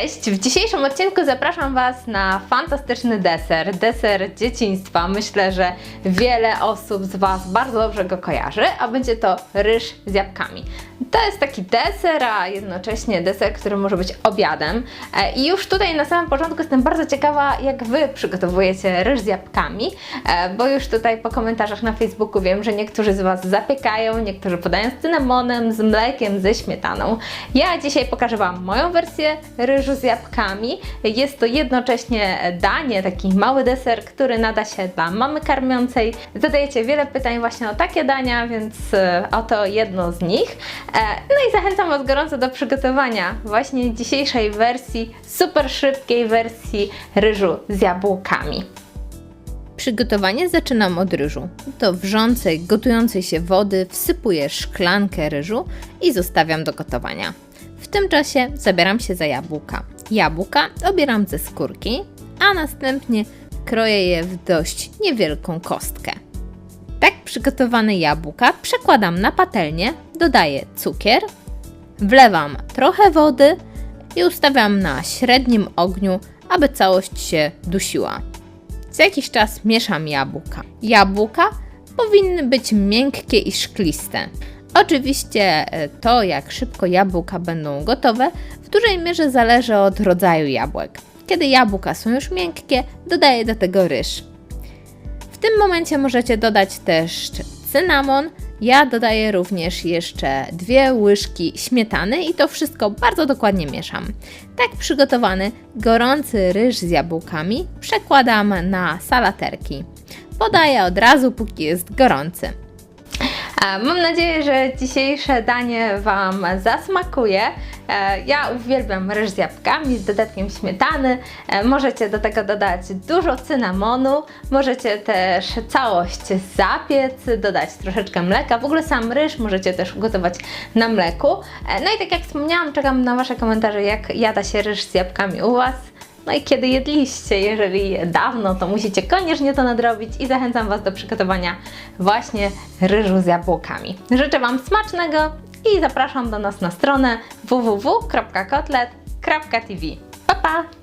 Cześć! W dzisiejszym odcinku zapraszam Was na fantastyczny deser, deser dzieciństwa. Myślę, że wiele osób z Was bardzo dobrze go kojarzy, a będzie to ryż z jabłkami. To jest taki deser, a jednocześnie deser, który może być obiadem. E, I już tutaj na samym początku jestem bardzo ciekawa, jak Wy przygotowujecie ryż z jabłkami, e, bo już tutaj po komentarzach na Facebooku wiem, że niektórzy z Was zapiekają, niektórzy podają z cynamonem, z mlekiem, ze śmietaną. Ja dzisiaj pokażę Wam moją wersję ryżu z jabłkami. Jest to jednocześnie danie, taki mały deser, który nada się dla mamy karmiącej. Zadajecie wiele pytań właśnie o takie dania, więc e, oto jedno z nich. E, No i zachęcam Was gorąco do przygotowania właśnie dzisiejszej wersji, super szybkiej wersji ryżu z jabłkami. Przygotowanie zaczynam od ryżu. Do wrzącej, gotującej się wody wsypuję szklankę ryżu i zostawiam do gotowania. Tym czasie zabieram się za jabłka. Jabłka obieram ze skórki, a następnie kroję je w dość niewielką kostkę. Tak przygotowane jabłka przekładam na patelnię, dodaję cukier, wlewam trochę wody i ustawiam na średnim ogniu, aby całość się dusiła. Co jakiś czas mieszam jabłka. Jabłka powinny być miękkie i szkliste. Oczywiście e, to, jak szybko jabłka będą gotowe, w dużej mierze zależy od rodzaju jabłek. Kiedy jabłka są już miękkie, dodaję do tego ryż. W tym momencie możecie dodać też cynamon. Ja dodaję również jeszcze dwie łyżki śmietany i to wszystko bardzo dokładnie mieszam. Tak przygotowany gorący ryż z jabłkami przekładam na salaterki. Podaję od razu, póki jest gorący. Mam nadzieję, że dzisiejsze danie Wam zasmakuje. E, Ja uwielbiam ryż z jabłkami, z dodatkiem śmietany. E, Możecie do tego dodać dużo cynamonu, możecie też całość zapiec, dodać troszeczkę mleka. W ogóle sam ryż możecie też ugotować na mleku. E, No i tak jak wspomniałam, czekam na Wasze komentarze, jak jada się ryż z jabłkami u Was. No i kiedy jedliście, jeżeli dawno, to musicie koniecznie to nadrobić i zachęcam Was do przygotowania właśnie ryżu z jabłkami. Życzę Wam smacznego i zapraszam do nas na stronę www.kotlet.tv. Pa, pa!